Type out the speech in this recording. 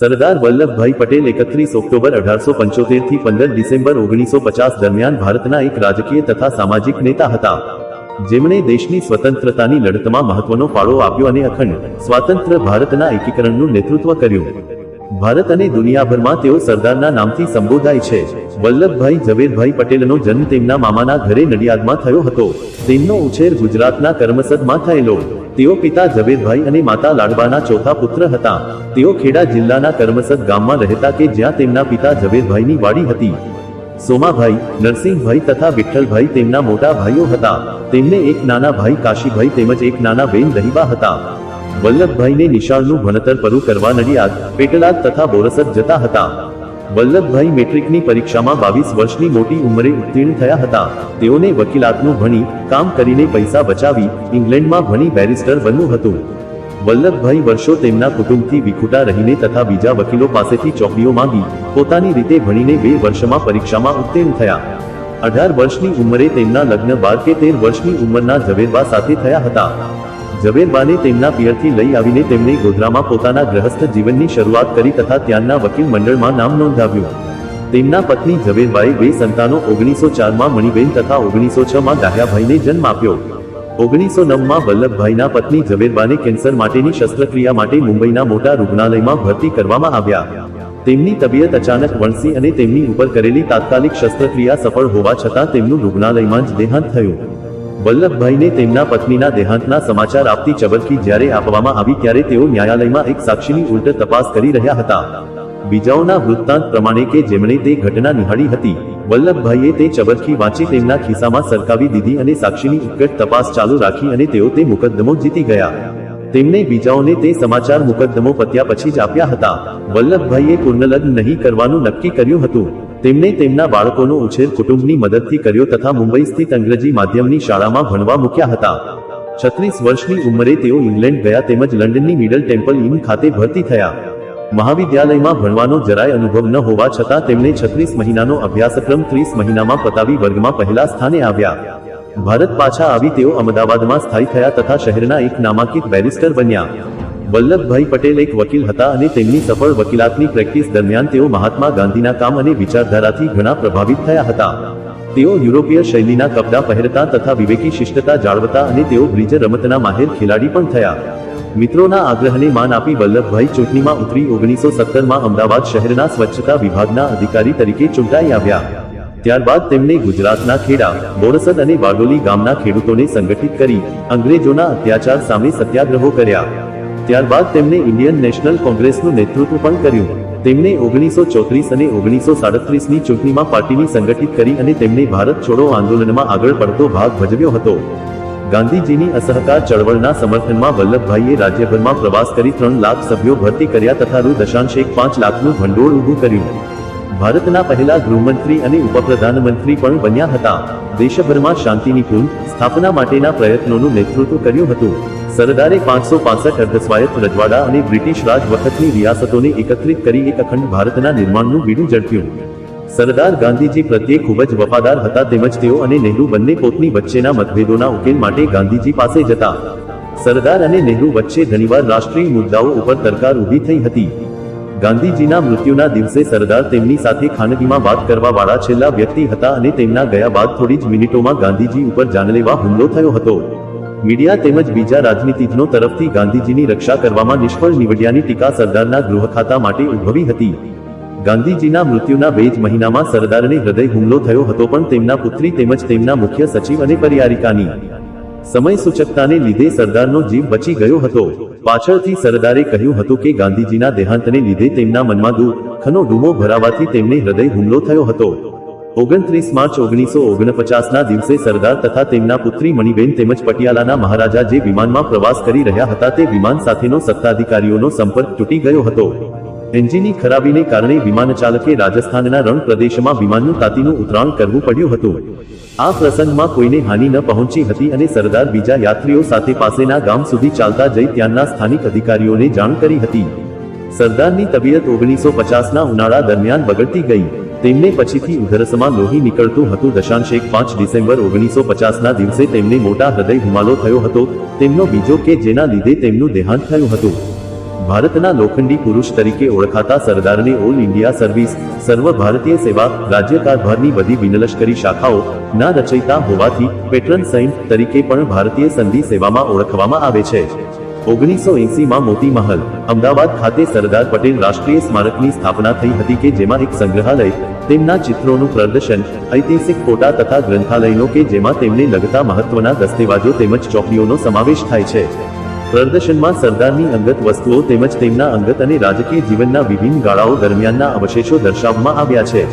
સરદાર વલ્લભભાઈ પટેલ એકત્રીસ ઓક્ટોબર અઢારસો પંચોતેરથી પંદર ડિસેમ્બર ઓગણીસો પચાસ દરમિયાન ભારતના એક રાજકીય તથા સામાજિક નેતા હતા. જેમણે દેશની સ્વતંત્રતાની લડતમાં મહત્વનો ફાળો આપ્યો અને અખંડ સ્વતંત્ર ભારતના એકીકરણનું નેતૃત્વ કર્યું. ભારત અને દુનિયાભરમાં તેઓ સરદારના નામથી સંબોધાય છે. વલ્લભભાઈ ઝવેરભાઈ પટેલનો જન્મ તેમના મામાના ઘરે નડિયાદમાં થયો હતો. તેમનો ઉછેર ગુજરાતના કર્મસદમાં થયેલો. તેઓ પિતા ઝવેરભાઈ અને માતા લાડબાના ચોથા પુત્ર હતા. તેઓ ખેડા જિલ્લાના કર્મસદ ગામમાં રહેતા કે જ્યાં તેમના પિતા ઝવેરભાઈની વાડી હતી. સોમાભાઈ, નરસિંહભાઈ તથા વિઠ્ઠલભાઈ તેમના મોટા ભાઈઓ હતા. તેમને એક નાના ભાઈ કાશીભાઈ તેમજ એક નાના બેન દહીબા હતા. વલ્લભભાઈને નિશાળનું ભણતર પૂરું કરવા નડિયાદ, પેટલાદ તથા બોરસદ જતા હતા. વલ્લભભાઈ મેટ્રિકની પરીક્ષામાં બાવીસ વર્ષની મોટી ઉંમરે ઉત્તીર્ણ થયા હતા. તેઓને વકીલાતનું ભણી, કામ કરીને પૈસા બચાવી ઇંગ્લેન્ડમાં ભણી બેરિસ્ટર બનવું હતું. વલ્લભભાઈ વર્ષો તેમના કુટુંબથી વિખૂટા રહીને તથા બીજા વકીલો પાસેથી ચોપડીઓ માંગી, પોતાની રીતે ભણીને બે વર્ષમાં પરીક્ષામાં ઉત્તીર્ણ થયા. અઢાર વર્ષની ઉંમરે તેમના લગ્ન બાર કે તેર વર્ષની ઉંમરના ઝવેરબા સાથે થયા હતા. ઝવેરબાને તેમના પિયરથી લઈ આવીને તેમણે ગોધરામાં પોતાના ગ્રહસ્થ જીવનની શરૂઆત કરી તથા ત્યાંના વકીલ મંડળમાં નામ નોંધાવ્યું. તેમના પત્ની ઝવેરબાએ બે સંતાનો ઓગણીસો ચારમાં મણિબેન તથા ઓગણીસો છમાં દાહ્યાભાઈને જન્મ આપ્યો. ઓગણીસો નવમાં વલ્લભભાઈના પત્ની ઝવેરબાને કેન્સર માટેની શસ્ત્રક્રિયા માટે મુંબઈના મોટા રૂગ્ણાલયમાં ભરતી કરવામાં આવ્યા. તેમની તબિયત અચાનક વણસી અને તેમની ઉપર કરેલી તાત્કાલિક શસ્ત્રક્રિયા સફળ હોવા છતાં તેમનું રૂગ્ણાલયમાં જ દેહાંત થયું. વલ્લભભાઈને તેમના પત્નીના દેહાંતના સમાચાર આપતી ચબરકી જ્યારે આપવામાં આવી ત્યારે તેઓ ન્યાયાલયમાં એક સાક્ષીની ઉલટ તપાસ કરી રહ્યા હતા. બીજાઓના વૃત્તાંત પ્રમાણે કે જેમણે તે ઘટના નિહાળી હતી, વલ્લભભાઈએ તે ચબરકી વાંચી તેમના ખિસ્સામાં સરકાવી દીધી અને સાક્ષીની ઉત્કટ તપાસ ચાલુ રાખી અને તેઓ તે મુકદ્દમો જીતી ગયા. તેમણે બીજાઓને તે સમાચાર મુકદ્દમો પત્યા પછી જ આપ્યા હતા. વલ્લભભાઈએ પૂર્ણલગ્ન નહીં કરવાનું નક્કી કર્યું હતું. તેમણે તેમના બાળકોનો ઉછેર કુટુંબની મદદથી કર્યો તથા મુંબઈ સ્થિત અંગ્રેજી માધ્યમની શાળામાં ભણવા મૂક્યા હતા. છત્રીસ વર્ષની ઉંમરે તેઓ ઇંગ્લેન્ડ ગયા તેમજ લંડનની મિડલ ટેમ્પલ ઇન ખાતે ભરતી થયા. મહાવિદ્યાલયમાં ભણવાનો જરાય અનુભવ ન હોવા છતાં તેમણે છત્રીસ મહિનાનો અભ્યાસક્રમ ત્રીસ મહિનામાં પતાવી વર્ગમાં પહેલા સ્થાને આવ્યા. ભારત પાછા આવી તેઓ અમદાવાદમાં સ્થાયી થયા તથા શહેરના એક નામાંકિત બેરિસ્ટર બન્યા. વલ્લભભાઈ પટેલ એક વકીલ હતા અને તેમની સફળ વકીલાતની પ્રેક્ટિસ દરમિયાન તેઓ મહાત્મા ગાંધીના કામ અને વિચારધારાથી ઘણા પ્રભાવિત થયા હતા. તેઓ યુરોપીય શૈલીના કપડાં પહેરતા તથા વિવેકી શિષ્ટતા જાળવતા અને તેઓ બ્રિજ રમતના માહેર ખેલાડી પણ થયા. મિત્રોના આગ્રહને માન આપી વલ્લભભાઈ ચૂંટણીમાં ઉતરી ઓગણીસો સત્તરમાં અમદાવાદ શહેરના સ્વચ્છતા વિભાગના અધિકારી તરીકે ચૂંટાઈ આવ્યા. ત્યારબાદ તેમણે ગુજરાતના ખેડા, બોરસદ અને બારડોલી ગામના ખેડૂતોને સંગઠિત કરી અંગ્રેજોના અત્યાચાર સામે સત્યાગ્રહો કર્યા. ત્યારબાદ તેમણે ઇન્ડિયન નેશનલ કોંગ્રેસનું નેતૃત્વ પણ કર્યું. તેમણે ઓગણીસો ચોત્રીસ અને ઓગણીસો સાડત્રીસની ચૂંટણીમાં પાર્ટીની સંગઠિત કરી અને તેમણે ભારત છોડો આંદોલનમાં આગળ પડતો ભાગ ભજવ્યો હતો. ગાંધીજીની અસહકાર ચળવળના સમર્થનમાં વલ્લભભાઈએ રાજ્યભરમાં પ્રવાસ કરી ત્રણ લાખ સભ્યો ભરતી કર્યા તથા રૂ દશાંશ એક પાંચ લાખનું ભંડોળ ઊભું કર્યું. ભારતના પહેલા ગૃહમંત્રી અને ઉપપ્રધાનમંત્રી પણ બન્યા હતા. દેશભરમાં શાંતિની પુન સ્થાપના માટેના પ્રયત્નોનું નેતૃત્વ કર્યું હતું. સરદારે પાંચસો પાસઠ અર્ધસ્વાયત્ત રજવાડા અને બ્રિટિશ રાજ વખતની રિયાસતોને એકત્રિત કરી એક અખંડ ભારતના નિર્માણનું બીડું ઝડપ્યું. સરદાર ગાંધીજી પ્રત્યે ખૂબ જ વફાદાર હતા તેમજ તેઓ અને નહેરુ બંને પોતની વચ્ચેના મતભેદોના ઉકેલ માટે ગાંધીજી પાસે જતા. સરદાર અને નહેરુ વચ્ચે ઘણીવાર રાષ્ટ્રીય મુદ્દાઓ ઉપર તરકાર ઊભી થઈ હતી. ગાંધીજીના મૃત્યુના દિવસે સરદાર તેમની સાથે ખાનગીમાં વાત કરવા વાળા છેલ્લા વ્યક્તિ હતા અને તેમના ગયા બાદ થોડી જ મિનિટોમાં ગાંધીજી ઉપર જાનલેવા હુમલો થયો હતો. મીડિયા તેમજ બીજા રાજનીતિજ્ઞો તરફથી ગાંધીજીની રક્ષા કરવામાં નિષ્ફળ નીવડ્યાની ટીકા સરદારના ગૃહ ખાતા માટે ઉદ્ભવી હતી. ગાંધીજીના મૃત્યુના બે જ મહિનામાં સરદારને હૃદય હુમલો થયો હતો પણ તેમના પુત્રી તેમજ તેમના મુખ્ય સચિવ અને પરિયારિકાની સમય સૂચકતાને લીધે સરદારનો જીવ બચી ગયો હતો. પાછળથી સરદારે કહ્યું હતું કે ગાંધીજીના દેહાંતને લીધે તેમના મનમાં દુઃખનો ડૂમો ભરાવાથી તેમને હૃદય હુમલો થયો હતો. ઓગણત્રીસ માર્ચ ઓગણીસો ઓગણપચાસના દિવસે સરદાર તથા તેમના પુત્રી મણિબેન તેમજ પટિયાલાના મહારાજા જે વિમાનમાં પ્રવાસ કરી રહ્યા હતા તે વિમાન સાથેનો સત્તાધિકારીઓનો સંપર્ક તૂટી ગયો હતો. એન્જિનની ખરાબીને કારણે વિમાન ચાલકે રાજસ્થાનના રણ પ્રદેશમાં વિમાનનું તાતીનું ઉતરાણ કરવું પડ્યું હતું. આ પ્રસંગમાં કોઈને હાનિ ન પહોંચી હતી અને સરદાર બીજા યાત્રીઓ સાથે પાસેના ગામ સુધી ચાલતા જઈ ત્યાંના સ્થાનિક અધિકારીઓને જાણ કરી હતી. સરદારની તબિયત ઓગણીસો પચાસના ઉનાળા દરમિયાન બગડતી ગઈ. તેમને પછીથી ઉધરસમાં લોહી નીકળતું હતું. દશાંશ પાંચ ડિસેમ્બર ઓગણીસો પચાસના દિવસે તેમને મોટા હૃદય હુમાલો થયો હતો. તેમનો બીજો કે જેના લીધે તેમનું દેહાંત થયું હતું. ભારતના લોખંડી પુરુષ તરીકે ઓળખાતા સરદારને ઓલ ઇન્ડિયા સર્વિસ, સર્વ ભારતીય સેવા, રાજ્યકારભારની બધી બિનલશ્કરી શાખાઓ, ના રચયિતા હોવાથી, પેટ્રન સૈન્ટ તરીકે પણ ભારતીય સંધિ સેવામાં ઓળખવામાં આવે છે. ઓગણીસો એસી માં મોતી મહલ, અમદાવાદ ખાતે સરદાર પટેલ રાષ્ટ્રીય સ્મારકની સ્થાપના થઈ હતી કે જેમાં એક સંગ્રહાલય, તેમના ચિત્રોનું પ્રદર્શન, ઐતિહાસિક ફોટા તથા ગ્રંથાલયનો કે જેમાં તેમને લગતા મહત્વના દસ્તાવેજો તેમજ ચોકડીઓનો સમાવેશ થાય છે. પ્રદર્શનમાં સરદારની અંગત વસ્તુઓ તેમજ તેમના અંગત અને રાજકીય જીવનના વિભિન્ન ગાળાઓ દરમિયાનના અવશેષો દર્શાવવામાં આવ્યા છે.